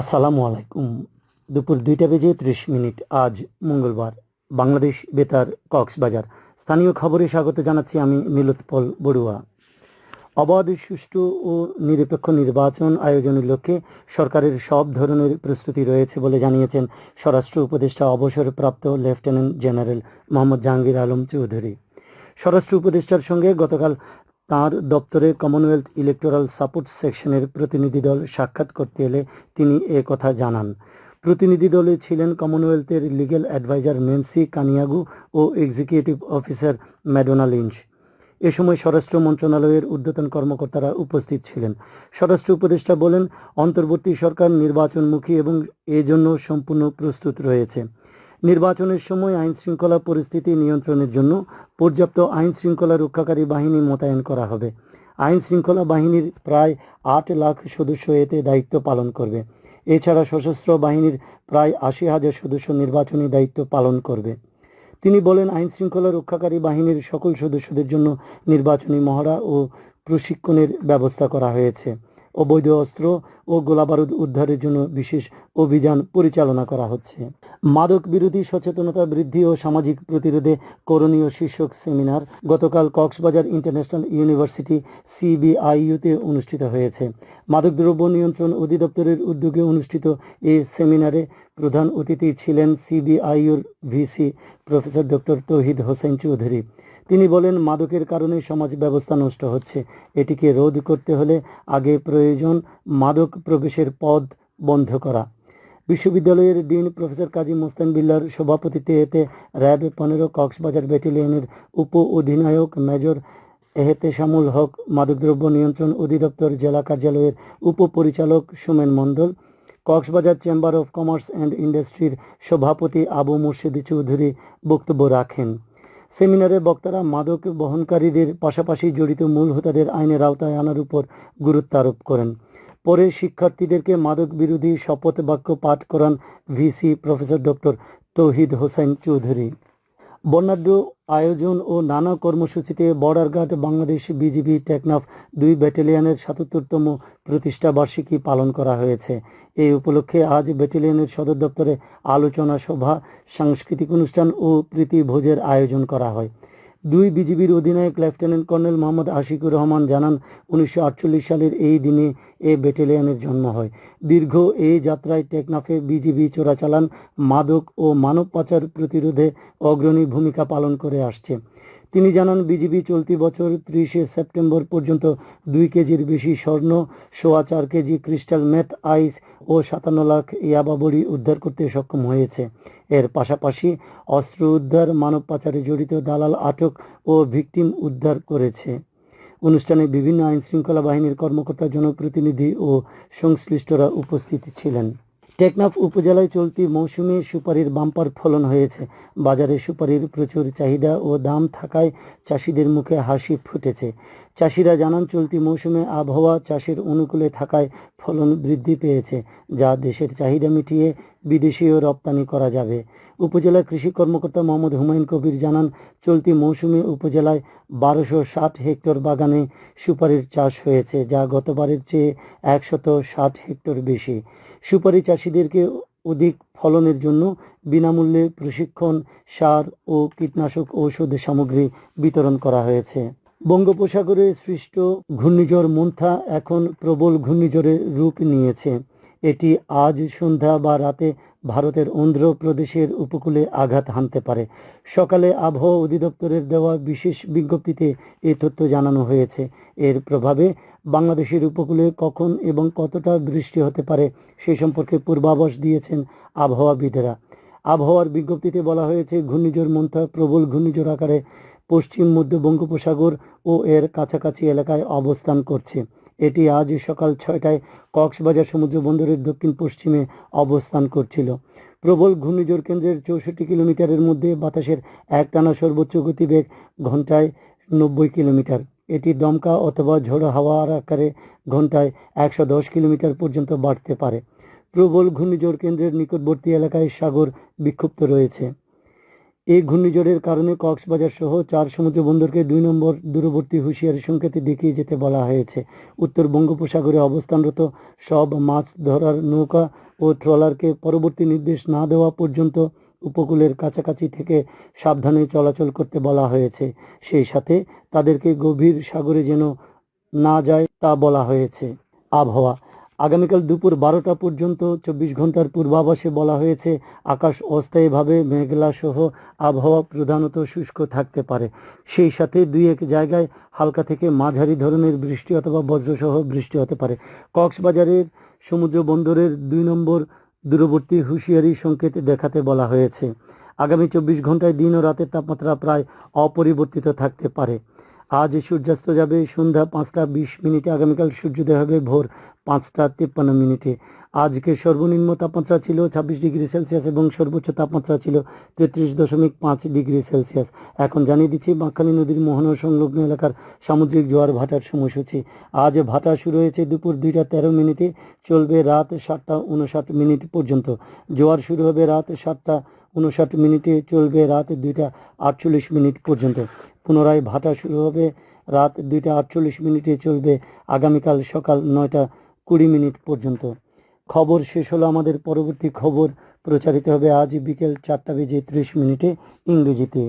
আসসালামু আলাইকুম। দুপুর দুইটা বেজে ত্রিশ মিনিট। আজ মঙ্গলবার। বাংলাদেশ বেতার কক্সবাজার। স্থানীয় খবরে স্বাগত জানাচ্ছি আমি নীলোৎপল বড়ুয়া। অবাধ, সুষ্ঠু ও নিরপেক্ষ নির্বাচন আয়োজনের লক্ষ্যে সরকারের সব ধরনের প্রস্তুতি রয়েছে বলে জানিয়েছেন স্বরাষ্ট্র উপদেষ্টা, অবসরপ্রাপ্ত লেফটেন্যান্ট জেনারেল মোহাম্মদ জাহাঙ্গীর আলম চৌধুরী। স্বরাষ্ট্র উপদেষ্টার সঙ্গে গতকাল তার দপ্তরে কমনওয়েলথ ইলেকটোরাল সাপোর্ট সেকশনের প্রতিনিধি দল সাক্ষাৎ করতে এলে তিনি এ কথা জানান। প্রতিনিধি দলে ছিলেন কমনওয়েলথের লিগ্যাল অ্যাডভাইজার নেন্সি কানিয়াগু ও এক্সিকিউটিভ অফিসার ম্যাডোনা লিঞ্চ এ সময় স্বরাষ্ট্র মন্ত্রণালয়ের ঊর্ধ্বতন কর্মকর্তারা উপস্থিত ছিলেন। স্বরাষ্ট্র উপদেষ্টা বলেন, অন্তর্বর্তী সরকার নির্বাচনমুখী এবং এজন্য সম্পূর্ণ প্রস্তুত রয়েছে। নির্বাচনের সময় আইন শৃঙ্খলা পরিস্থিতি নিয়ন্ত্রণের জন্য পর্যাপ্ত আইন শৃঙ্খলা রক্ষাকারী বাহিনী মোতায়েন করা হবে। আইন শৃঙ্খলা বাহিনীর প্রায় আট লাখ সদস্য এতে দায়িত্ব পালন করবে। এছাড়া সশস্ত্র বাহিনীর প্রায় আশি হাজার সদস্য নির্বাচনী দায়িত্ব পালন করবে। তিনি বলেন আইন শৃঙ্খলা রক্ষাকারী বাহিনীর সকল সদস্যদের জন্য নির্বাচনী মহড়া ও প্রশিক্ষণের ব্যবস্থা করা হয়েছে। অবৈধ অস্ত্র ও গোলাবারুদ উদ্ধারের জন্য বিশেষ অভিযান পরিচালনা করা হচ্ছে। মাদক বিরোধী সচেতনতা বৃদ্ধি ও সামাজিক প্রতিরোধে করণীয় শীর্ষক সেমিনার গতকাল কক্সবাজার ইন্টারন্যাশনাল ইউনিভার্সিটি সিবিআইইউতে অনুষ্ঠিত হয়েছে। মাদকদ্রব্য নিয়ন্ত্রণ অধিদপ্তরের উদ্যোগে অনুষ্ঠিত এই সেমিনারে প্রধান অতিথি ছিলেন সিবিআইউর VC professor doctor Touhid Hossain Chowdhury. তিনি বলেন, মাদকের কারণে সমাজ ব্যবস্থা নষ্ট হচ্ছে। এটিকে রোধ করতে হলে আগে প্রয়োজন মাদক প্রবেশের পথ বন্ধ করা। বিশ্ববিদ্যালয়ের ডিন প্রফেসর কাজী মোস্তান বিল্লার সভাপতিত্বে এতে র্যাব পনেরো, কক্সবাজার ব্যাটালিয়নের উপ অধিনায়ক মেজর এহেতেশামুল হক, মাদকদ্রব্য নিয়ন্ত্রণ অধিদপ্তর জেলা কার্যালয়ের উপপরিচালক Sumen Mondal, Cox's Bazar chamber of commerce and ইন্ডাস্ট্রির সভাপতি আবু মুর্শিদ চৌধুরী বক্তব্য রাখেন। সেমিনারে বক্তারা মাদক বহনকারীদের পাশাপাশি জড়িত মূল হোতাদের আইনের আওতায় আনার উপর গুরুত্ব আরোপ করেন। পরে শিক্ষার্থীদেরকে মাদক বিরোধী শপথ বাক্য পাঠ করান VC professor doctor Touhid Hossain Chowdhury. বর্ণাঢ্য আয়োজন ও নানা কর্মসূচিতে border guard Bangladesh BGB Teknaf দুই ব্যাটালিয়নের সাতাত্তরতম প্রতিষ্ঠা বার্ষিকী পালন করা হয়েছে। এই উপলক্ষে আজ ব্যাটালিয়নের সদর দপ্তরে আলোচনা সভা, সাংস্কৃতিক অনুষ্ঠান ও প্রীতি ভোজের আয়োজন করা হয়। দুই বিজিবির অধিনায়ক লেফটেন্যান্ট কর্নেল মোহাম্মদ আশিকুর রহমান জানান, উনিশশো আটচল্লিশ সালের এই দিনে এ ব্যাটেলিয়ানের জন্ম হয়। দীর্ঘ এই যাত্রায় টেকনাফে বিজিবি চোরাচালান, মাদক ও মানব পাচার প্রতিরোধে অগ্রণী ভূমিকা পালন করে আসছে। তিনি জানান, বিজিবি চলতি বছর ত্রিশে সেপ্টেম্বর পর্যন্ত দুই কেজির বেশি স্বর্ণ, সোয়া চার কেজি ক্রিস্টাল মেথ আইস ও সাতান্ন লাখ ইয়াবা বড়ি উদ্ধার করতে সক্ষম হয়েছে। এর পাশাপাশি অস্ত্র উদ্ধার, মানব পাচারে জড়িত দালাল আটক ও ভিকটিম উদ্ধার করেছে। অনুষ্ঠানে বিভিন্ন আইন শৃঙ্খলা বাহিনীর কর্মকর্তা, জনপ্রতিনিধি ও সংশ্লিষ্টরা উপস্থিত ছিলেন। টেকনাফ উপজেলায় চলতি মৌসুমে সুপারির বাম্পার ফলন হয়েছে। বাজারে সুপারির প্রচুর চাহিদা ও দাম থাকায় চাষিদের মুখে হাসি ফুটেছে। চাষিরা জানান, চলতি মৌসুমে আবহাওয়া চাষের অনুকূলে থাকায় ফলন বৃদ্ধি পেয়েছে, যা দেশের চাহিদা মিটিয়ে বিদেশীয় রপ্তানি করা যাবে। উপজেলা কৃষি কর্মকর্তা মোহাম্মদ হুমায়ুন কবির জানান, চলতি মৌসুমে উপজেলায় বারোশো ষাট হেক্টর বাগানে সুপারির চাষ হয়েছে, যা গতবারের চেয়ে একশত ষাট হেক্টর বেশি। সুপারি চাষিদেরকে অধিক ফলনের জন্য বিনামূল্যে প্রশিক্ষণ, সার ও কীটনাশক ঔষধ সামগ্রী বিতরণ করা হয়েছে। বঙ্গোপসাগরে সৃষ্ট ঘূর্ণিঝড় মন্থা এখন প্রবল ঘূর্ণিঝড়ের রূপ নিয়েছে। এটি আজ সন্ধ্যা বা রাতে ভারতের অন্ধ্রপ্রদেশের উপকূলে আঘাত হানতে পারে। সকালে আবহাওয়া অধিদপ্তরের দেওয়া বিশেষ বিজ্ঞপ্তিতে এ তথ্য জানানো হয়েছে। এর প্রভাবে বাংলাদেশের উপকূলে কখন এবং কতটা বৃষ্টি হতে পারে সে সম্পর্কে পূর্বাভাস দিয়েছেন আবহাওয়াবিদেরা। আবহাওয়ার বিজ্ঞপ্তিতে বলা হয়েছে, ঘূর্ণিঝড় মন্থা প্রবল ঘূর্ণিঝড় আকারে পশ্চিম, মধ্য বঙ্গোপসাগর ও এর কাছাকাছি এলাকায় অবস্থান করছে। এটি আজ সকাল ছয়টায় কক্সবাজার সমুদ্র বন্দরের দক্ষিণ পশ্চিমে অবস্থান করছিল। প্রবল ঘূর্ণিঝড় কেন্দ্রের চৌষট্টি কিলোমিটারের মধ্যে বাতাসের একটানা সর্বোচ্চ গতিবেগ ঘন্টায় নব্বই কিলোমিটার। এটি দমকা অথবা ঝোড়ো হাওয়ার আকারে ঘন্টায় একশো দশ কিলোমিটার পর্যন্ত বাড়তে পারে। প্রবল ঘূর্ণিঝড় কেন্দ্রের নিকটবর্তী এলাকায় সাগর বিক্ষুব্ধ রয়েছে। এই ঘূর্ণিঝড়ের কারণে কক্সবাজার সহ চার সমুদ্র বন্দরকে দুই নম্বর দূরবর্তী হুঁশিয়ারি সংকেতে দেখিয়ে যেতে বলা হয়েছে। উত্তর বঙ্গোপসাগরে অবস্থানরত সব মাছ ধরার নৌকা ও ট্রলারকে পরবর্তী নির্দেশ না দেওয়া পর্যন্ত উপকূলের কাছাকাছি থেকে সাবধানে চলাচল করতে বলা হয়েছে। সেই সাথে তাদেরকে গভীর সাগরে যেন না যায় তা বলা হয়েছে। আবহাওয়া আগামীকাল দুপুর বারোটা পর্যন্ত চব্বিশ ঘণ্টার পূর্বাভাসে বলা হয়েছে, আকাশ অস্থায়ীভাবে মেঘলা সহ আবহাওয়া প্রধানত শুষ্ক থাকতে পারে। সেই সাথে দুই এক জায়গায় হালকা থেকে মাঝারি ধরনের বৃষ্টি অথবা বজ্রসহ বৃষ্টি হতে পারে। কক্সবাজারের সমুদ্র বন্দরের দুই নম্বর দূরবর্তী হুঁশিয়ারি সংকেত দেখাতে বলা হয়েছে। আগামী চব্বিশ ঘন্টায় দিন ও রাতের তাপমাত্রা প্রায় অপরিবর্তিত থাকতে পারে। আজ সূর্যাস্ত যাবে সন্ধ্যা পাঁচটা বিশ মিনিটে, আগামীকাল সূর্যোদয় হবে ভোর পাঁচটা তিপ্পান্ন মিনিটে। আজকে সর্বনিম্ন তাপমাত্রা ছিল ছাব্বিশ ডিগ্রি সেলসিয়াস এবং সর্বোচ্চ তাপমাত্রা ছিল তেত্রিশ দশমিক পাঁচ ডিগ্রি সেলসিয়াস। এখন জানিয়ে দিচ্ছি, বাঁকখালী নদীর মোহনা সংলগ্ন এলাকার সামুদ্রিক জোয়ার ভাটার সময়সূচি। আজ ভাটা শুরু হয়েছে দুপুর দুইটা তেরো মিনিটে, চলবে রাত সাতটা উনষাট মিনিট পর্যন্ত। জোয়ার শুরু হবে রাত সাতটা উনষাট মিনিটে, চলবে রাত দুইটা আটচল্লিশ মিনিট পর্যন্ত। পুনরায় ভাটা শুরু হবে। রাত দুইটা আটচল্লিশ মিনিটে চলবে আগামীকাল সকাল নয়টা কুড়ি মিনিট পর্যন্ত। খবর শেষ হলো আমাদের পরবর্তী খবর। প্রচারিত হবে আজ বিকেল চারটা বেজে ত্রিশ মিনিটে ইংরেজিতে।